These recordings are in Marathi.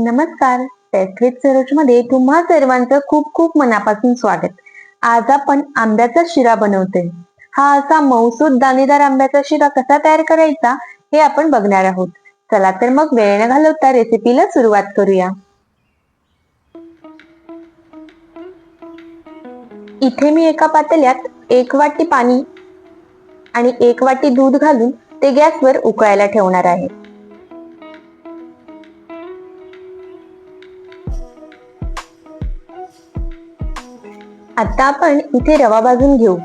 नमस्कार. मध्ये तुम्हा सर्वांचं खूप खूप मनापासून स्वागत. आज आपण आंब्याचा शिरा बनवतोय. हा असा मौसूद दाणेदार आंब्याचा शिरा कसा तयार करायचा हे आपण बघणार आहोत. चला तर मग वेळ न घालवता रेसिपीला सुरुवात करूया. इथे मी एका पातेल्यात एक वाटी पाणी आणि एक वाटी दूध घालून ते गॅसवर उकळायला ठेवणार आहे. आता आपण इथे रवा भाजून घेऊ.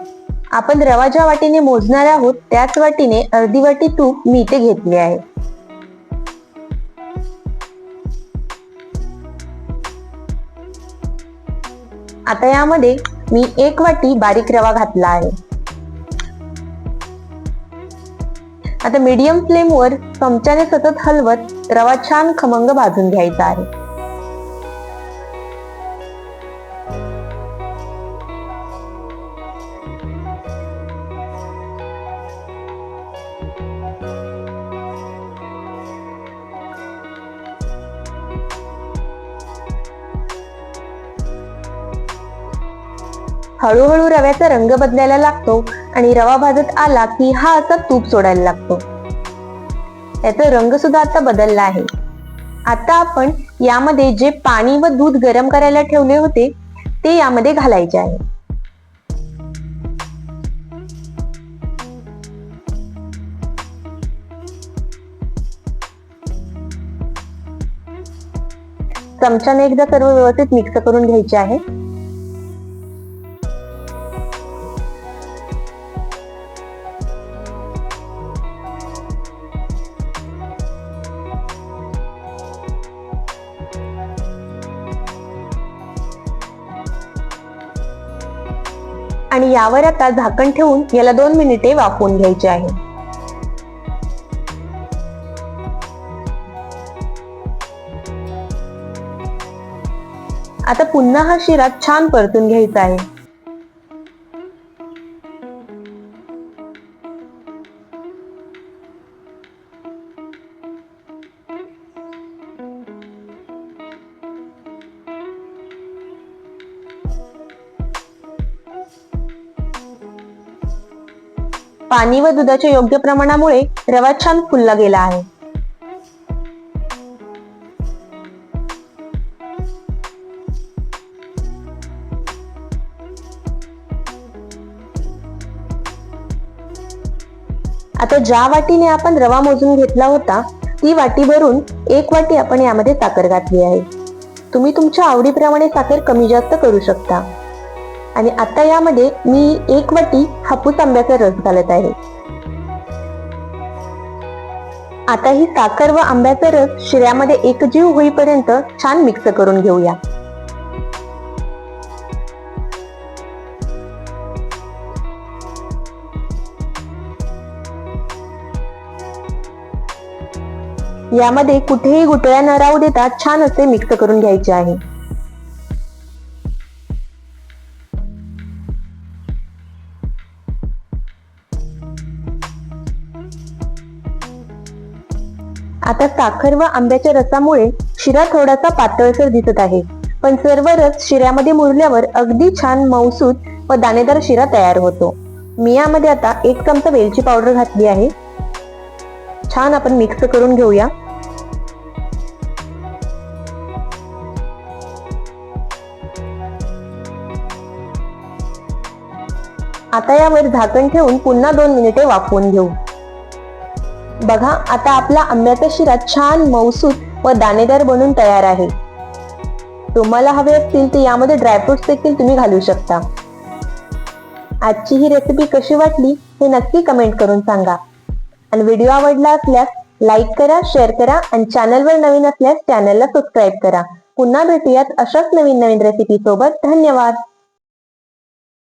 आपण रवा ज्या वाटीने मोजणार आहोत त्याच वाटीने अर्धी वाटी तूप मी इथे घेतले आहे. आता यामध्ये मी एक वाटी बारीक रवा घातला आहे. आता मीडियम फ्लेमवर चमच्याने सतत हलवत रवा छान खमंग भाजून घ्यायचा आहे. हळूहळू रव्याचा रंग बदलायला लागतो आणि रवा भाजत आला की हा असा तूप सोडायला लागतो. त्याचा रंग सुद्धा आता बदलला आहे. आता आपण यामध्ये जे पाणी व दूध गरम करायला ठेवले होते ते यामध्ये घालायचे आहे. चमच्याने एकदा सर्व व्यवस्थित मिक्स करून घ्यायचे आहे. आणि यावर आता झाकण ठेवून याला दोन मिनिटे वाफवून घ्यायचे आहे. आता पुन्हा हा शिरा छान परतून घ्यायचा आहे. पाणी व दुधाच्या योग्य प्रमाणामुळे रवा छान फुलला गेला आहे. आता ज्या वाटीने आपण रवा मोजून घेतला होता ती वाटी भरून एक वाटी आपण यामध्ये साखर घातली आहे. तुम्ही तुमच्या आवडीप्रमाणे साखर कमी जास्त करू शकता. आणि आता यामध्ये मी एक वाटी हापूस आंब्याचा रस घालत आहे. आता ही साखर व आंब्याचा रस शिऱ्यामध्ये एकजीव होईपर्यंत छान मिक्स करून घेऊया. यामध्ये कुठेही गुटळ्या न राहू देता छान असे मिक्स करून घ्यायचे आहे. आता साखर व आंब्याच्या रसामुळे शिरा थोडासा पातळसर दिसत आहे. पण सर्व रस शिऱ्यामध्ये मुरल्यावर अगदी छान मौसूद व दाणेदार शिरा तयार होतो. मी यामध्ये आता एक चमचा वेलची पावडर घातली आहे. छान आपण मिक्स करून घेऊया. आता यावर झाकण ठेवून पुन्हा दोन मिनिटे वाफवून घेऊ. बघा आता आपला आंब्याचा शिरा छान मौसूद व दाणेदार बनून तयार आहे. तुम्हाला हवे असतील तर यामध्ये ड्रायफ्रुट्स देखील तुम्ही घालू शकता. आजची ही रेसिपी कशी वाटली हे नक्की कमेंट करून सांगा. आणि व्हिडिओ आवडला असल्यास लाईक करा शेअर करा आणि चॅनलवर नवीन असल्यास चॅनलला सबस्क्राईब करा. पुन्हा भेटूयात अशाच नवीन नवीन रेसिपी सोबत. धन्यवाद!